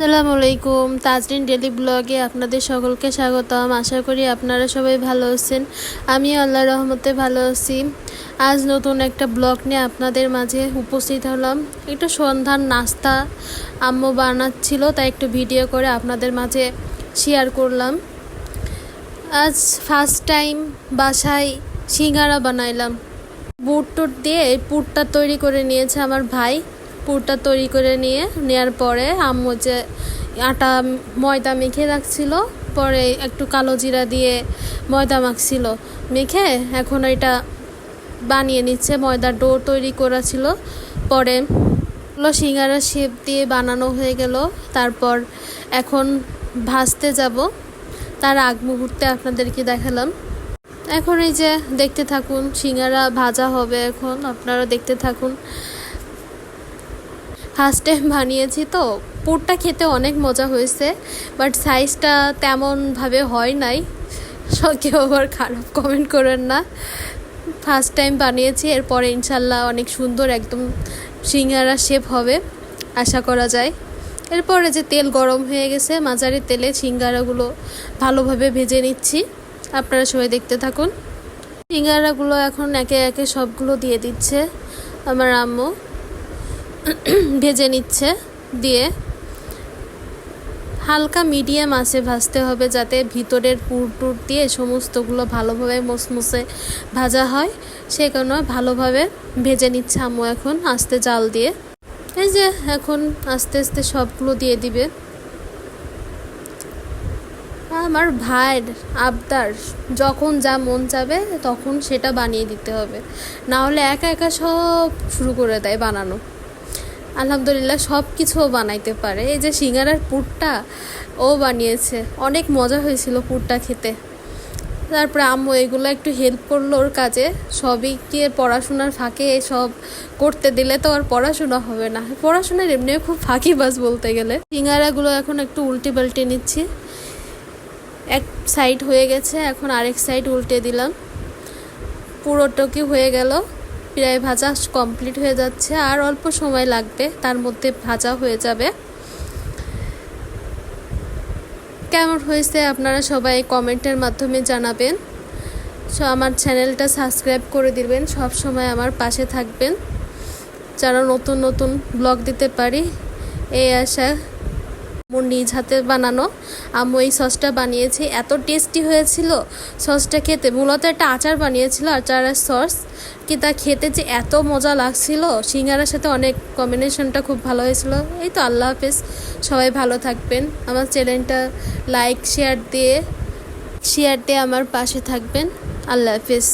আসসালামু আলাইকুম তাজরিন ডেলি ব্লগে আপনাদের সকলকে স্বাগতম। আশা করি আপনারা সবাই ভালো আছেন। আমি আল্লাহ রহমতে ভালো আছি। আজ নতুন একটা ব্লগ নিয়ে আপনাদের মাঝে উপস্থিত হলাম। একটু সন্ধ্যার নাস্তা আম্মু বানাচ্ছিল, তাই একটু ভিডিও করে আপনাদের মাঝে শেয়ার করলাম। আজ ফার্স্ট টাইম বাসায় সিঙ্গারা বানাইলাম। বুট টুট দিয়ে এই পুরটা তৈরি করে নিয়েছে আমার ভাই। পুরটা তৈরি করে নিয়ে নেওয়ার পরে আম্মু যে আটা, ময়দা মেখে রাখছিল, পরে একটু কালো জিরা দিয়ে ময়দা মাখছিল, মেখে এখন এটা বানিয়ে নিচ্ছে, ময়দার ডো তৈরি করা ছিল, পরে সিঙ্গারা শেপ দিয়ে বানানো হয়ে গেল, তারপর এখন ভাজতে যাব, তার আগ মুহূর্তে আপনাদেরকে দেখালাম। এখন এই যে দেখতে থাকুন, সিঙ্গারা ভাজা হবে এখন, আপনারা দেখতে থাকুন। ফার্স্ট টাইম বানিয়েছি তো। পুরটা খেতে অনেক মজা হয়েছে বাট সাইজটা তেমনভাবে হয় নাই। কেউ আবার খারাপ কমেন্ট করেন না। ফার্স্ট টাইম বানিয়েছি, এরপরে ইনশাল্লাহ অনেক সুন্দর একদম সিঙ্গারা শেপ হবে, আশা করা যায়। এরপরে যে তেল গরম হয়ে গেছে, মাঝারি তেলে সিঙ্গারাগুলো ভালোভাবে ভেজে নিচ্ছি। আপনারা সবাই দেখতে থাকুন। সিঙ্গারাগুলো এখন একে একে সবগুলো দিয়ে দিচ্ছে আমার আম্মু। ভেজে নিচ্ছে, দিয়ে হালকা মিডিয়াম আছে ভাজতে হবে যাতে ভিতরের পুর টুর দিয়ে সমস্তগুলো ভালোভাবে মুসমুসে ভাজা হয়। সে কারণে ভালোভাবে ভেজে নিচ্ছে আম্মু এখন আস্তে জাল দিয়ে। এই যে এখন আস্তে আস্তে সবগুলো দিয়ে দিবে। আমার ভাইয়ের আবদার, যখন যা মন চাবে তখন সেটা বানিয়ে দিতে হবে। না হলে একা একা সব শুরু করে দেয় বানানো। আলহামদুলিল্লাহ সব কিছুও বানাইতে পারে। এই যে সিঙ্গারার পুরটা ও বানিয়েছে, অনেক মজা হয়েছিল পুরটা খেতে। তারপরে আম্মু এগুলো একটু হেল্প করল ওর কাজে, সবই কি পড়াশোনার ফাঁকে সব করতে দিলে তো আর পড়াশোনা হবে না। পড়াশোনার এমনিও খুব ফাঁকি বাস বলতে গেলে। সিঙ্গারাগুলো এখন একটু উল্টে পাল্টে নিচ্ছি। এক সাইড হয়ে গেছে, এখন আরেক সাইড উল্টে দিলাম। পুরোটুকি হয়ে গেল? প্রায় ভাজা কমপ্লিট হয়ে যাচ্ছে আর অল্প সময় লাগবে, তার মধ্যে ভাজা হয়ে যাবে। কেমন হয়েছে আপনারা সবাই কমেন্টের মাধ্যমে জানাবেন। সো আমার চ্যানেলটা সাবস্ক্রাইব করে দিবেন, সব সময় আমার পাশে থাকবেন। যারা নতুন নতুন ব্লগ দিতে পারি, এই আশা মোর নিজ হাতে বানানো। আম্মু এই সসটা বানিয়েছি। এত টেস্টি হয়েছিল সসটা খেতে। মূলত একটা আচার বানিয়েছিল আচারের সস। কি তা খেতে যে এত মজা লাগছিল। সিঙ্গারার সাথে অনেক কম্বিনেশনটা খুব ভালো হয়েছিল। এই তো আল্লাহ হাফেজ। সবাই ভালো থাকবেন। আমার চ্যানেলটা লাইক শেয়ার দিয়ে শেয়ার দিয়ে আমার পাশে থাকবেন। আল্লাহ হাফেজ।